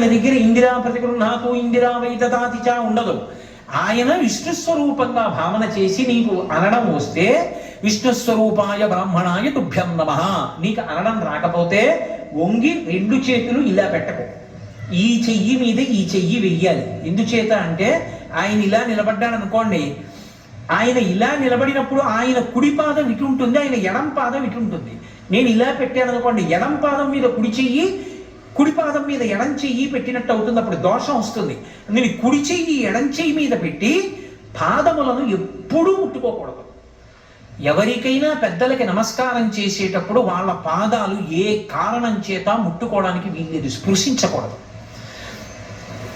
ఆయన దగ్గర ఇందిరా ప్రతిగృహాతు ఇందిరా వైదతాతిచ ఉండదు. ఆయన విష్ణు స్వరూపంగా భావన చేసి నీకు అనడం వస్తే విష్ణు స్వరూపాయ బ్రాహ్మణాయ తుభ్యం నమ. నీకు అనడం రాకపోతే వంగి రెండు చేతులు ఇలా పెట్టకు. ఈ చెయ్యి మీద ఈ చెయ్యి వెయ్యాలి. ఎందుచేత అంటే ఆయన ఇలా నిలబడ్డాడు అనుకోండి ఆయన ఇలా నిలబడినప్పుడు ఆయన కుడి పాదం ఇటు ఉంటుంది ఆయన ఎడం పాదం ఇటు ఉంటుంది. నేను ఇలా పెట్టాను అనుకోండి ఎడం పాదం మీద కుడి చెయ్యి కుడి పాదం మీద ఎడం చెయ్యి పెట్టినట్టు అవుతుంది అప్పుడు దోషం వస్తుంది. నేను కుడి చెయ్యి ఎడం చెయ్యి మీద పెట్టి పాదములను ఎప్పుడూ ముట్టుకోకూడదు. ఎవరికైనా పెద్దలకి నమస్కారం చేసేటప్పుడు వాళ్ళ పాదాలు ఏ కారణం చేత ముట్టుకోవడానికి వీల్లేదు. స్పృశించకూడదు.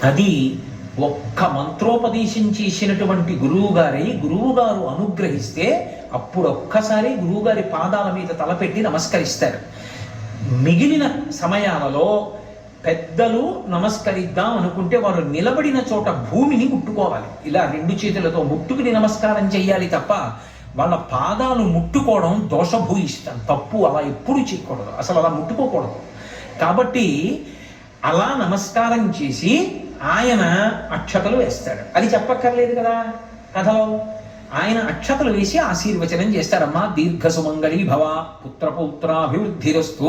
అది ఒక్క మంత్రోపదేశం చేసినటువంటి గురువు గారి గురువు గారు అనుగ్రహిస్తే అప్పుడు ఒక్కసారి గురువుగారి పాదాల మీద తలపెట్టి నమస్కరిస్తారు. మిగిలిన సమయాలలో పెద్దలు నమస్కరిద్దాం అనుకుంటే వారు నిలబడిన చోట భూమిని ముట్టుకోవాలి. ఇలా రెండు చేతులతో ముట్టుకుని నమస్కారం చేయాలి తప్ప వాళ్ళ పాదాలు ముట్టుకోవడం దోషభూయిష్టం. తప్పు అలా ఎప్పుడు చేయకూడదు. అసలు అలా ముట్టుకోకూడదు. కాబట్టి అలా నమస్కారం చేసి ఆయన అక్షతలు వేస్తాడు. అది చెప్పక్కర్లేదు కదా కథలో. ఆయన అక్షతలు వేసి ఆశీర్వచనం చేస్తారమ్మా దీర్ఘ సుమంగళి భవ పుత్రపౌత్రాభివృద్ధిరస్తు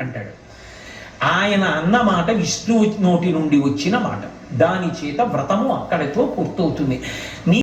అంటాడు. ఆయన అన్న మాట విష్ణువు నోటి నుండి వచ్చిన మాట. దాని చేత వ్రతము అక్కడితో పూర్తవుతుంది. నీ